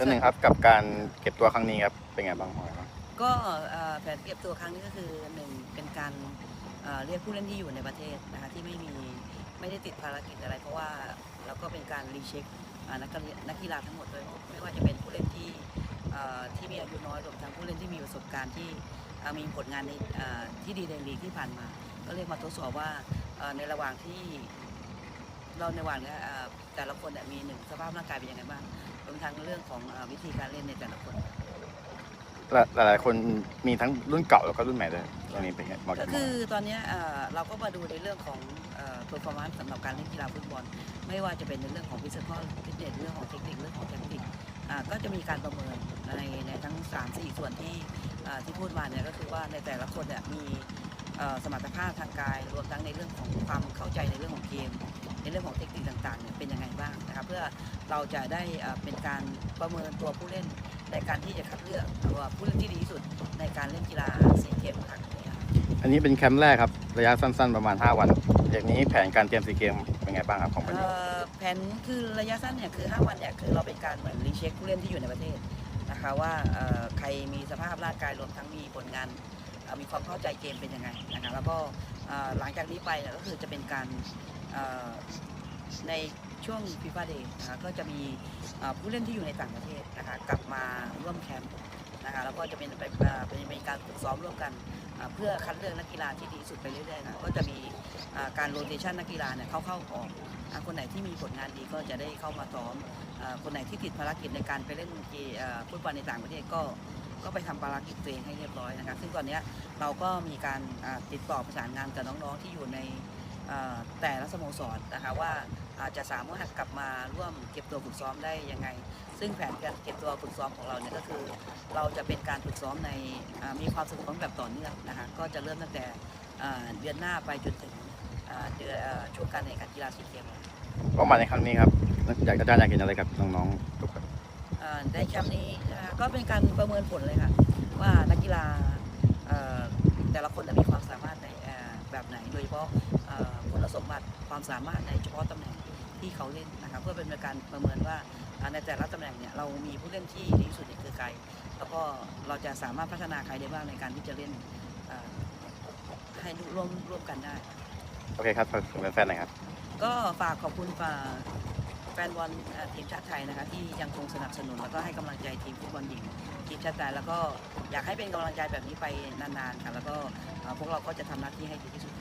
ท่านหนึ่งครับกับการเก็บตัวครั้งนี้ครับเป็นไงบ้างครับก็เอ่อแผนเก็บตัวครั้งนี้ก็คือหนึ่งเป็นการเอ่อเรียกผู้เล่นที่อยู่ในประเทศนะคะที่ไม่มีไม่ได้ติดภารกิจอะไร เพราะว่าเราก็เป็นการรีเช็คอ่านักกีฬานักกีฬาทั้งหมดเลยไม่ว่าจะเป็นผู้เล่นที่เอ่อที่มีอายุน้อยรวมทั้งผู้เล่นที่มีประสบการณ์ที่เอ่อมีผลงานในเอ่อที่ดีในลีกที่ผ่านมา ก็เรียกมาทดสอบว่าเอ่อในระหว่างที่ เราในระหว่างเนี้ยเอ่อแต่ละคนเนี่ยมีหนึ่งสภาพร่างกายเป็นยังไงบ้างรวมทั้งเรื่องของเอ่อวิธีการเล่นในแต่ละคนหลายๆคนมีทั้งรุ่นเก่าแล้วก็รุ่นใหม่ด้วยตรงนี้เป็นไงมองก็จากมคืองอตอนเนี้ยเอ่อเราก็มาดูในเรื่องของเอ่อ performance สำหรับการเล่นกีฬาฟุตบอล ไม่ว่าจะเป็นในเรื่องของ physical fitness เรื่องของเทคนิคเรื่องของแทคติกอ่าก็จะมีการประเมินในในทั้ง3 4ส่วนที่อ่าที่พูดมาเนี่ยก็คือว่าในแต่ละคนเนี่ยมีเอ่อสมรรถภาพทางกาย รวมทั้งในเรื่องของความเข้าใจในเรื่องของเกมใน เรื่องของเทคนิคต่างๆเนี่ยเป็นยังไงบ้างนะครับเพื่อเราจะได้เอ่อเป็นการประเมินตัวผู้เล่นในการที่จะคัดเลือกว่าผู้เล่นที่ดีที่สุดในการเล่นกีฬาซีเกมครั้งนี้ครับอันนี้เป็นแคมป์แรกครับระยะสั้น ๆ ประมาณ 5 วันอย่างนี้แผนการเตรียมซีเกมเป็นไงบ้างครับของปัญญาเอ่อแผนคือระยะสั้นเนี่ยคือ 5 วันเนี่ยคือเราเป็นการเหมือนรีเช็คผู้เล่นที่อยู่ในประเทศนะคะว่าเอ่อใครมีสภาพร่างกายรวมทั้งมีผลงานเอ่อมีความเข้าใจเกมเป็นยังไงนะคะแล้วก็เอ่อหลังจากนี้ไปเนี่ยก็คือจะเป็นการเอ่อ ในช่วงฟีฟ่าเดย์นะคะก็จะมีผู้เล่นที่อยู่ในต่างประเทศนะคะกลับมาร่วมแคมป์นะคะแล้วก็จะเป็นไปเอ่อเป็นการฝึกซ้อมร่วมกันเพื่อคัดเลือกนักกีฬาที่ดีที่สุดไปเรื่อยๆนะก็จะมีการโรเตชันนักกีฬาเนี่ยเข้าๆออกอ่าคนไหนที่มีผลงานดีก็จะได้เข้ามาซ้อมคนไหนที่ติดภารกิจในการไปเล่นกีเอ่อฟุตบอลในต่างประเทศก็ก็ไปทำภารกิจตัวเองให้เรียบร้อยนะครับซึ่งตอนนี้เราก็มีการติดต่อประสานงานกับน้องๆที่อยู่ใน แต่ละสโมสรนะคะว่าอาจจะสามารถกลับมาร่วมเก็บตัวฝึกซ้อมได้ยังไง ซึ่งแผนการเก็บตัวฝึกซ้อมของเราเนี่ยก็คือ เราจะเป็นการฝึกซ้อมในอ่ามีความสนุกแบบต่อเนื่องนะคะก็จะเริ่มตั้งแต่อ่าเดือนหน้าไปจนถึงอ่าเดือนอ่าช่วงการแข่งขันกีฬาซีเกมส์เป้าหมายในครั้งนี้ครับอยากอาจารย์อยากเห็นอะไรกับน้องๆทุกคนเอ่อในแคมป์นี้นะคะก็เป็นการประเมินผลเลยค่ะว่านักกีฬาเอ่อแต่ละคนจะมีความสามารถในเอ่อแบบไหนโดยเฉพาะเอ่อคุณส มบัติความสามารถในเฉพาะตำแหน่งที่เขาเล่นนะคะเพื่อเป็นการประเมินว่าอ่าในแต่ละตำแหน่งเนี่ยเรามีผู้เล่นที่ดีที่สุดเนี่ยคือใครแล้วก็เราจะสามารถพัฒนาใครได้บ้างในการที่จะเล่นเอ่อให้ร่วมร่วมกันได้ โอเคครับขอบคุณแฟนๆหน่อยครับ ก็ฝากขอบคุณฝากแฟนบอลเอ่อทีมชาติไทยนะคะที่ยังคงสนับสนุนแล้วก็ให้กำลังใจทีมฟุตบอลหญิงทีมชาติไทยแล้วก็อยากให้เป็นกำลังใจแบบนี้ไปนานๆค่ะแล้วก็เอ่อพวกเราก็จะทำหน้าที่ให้ดีที่สุด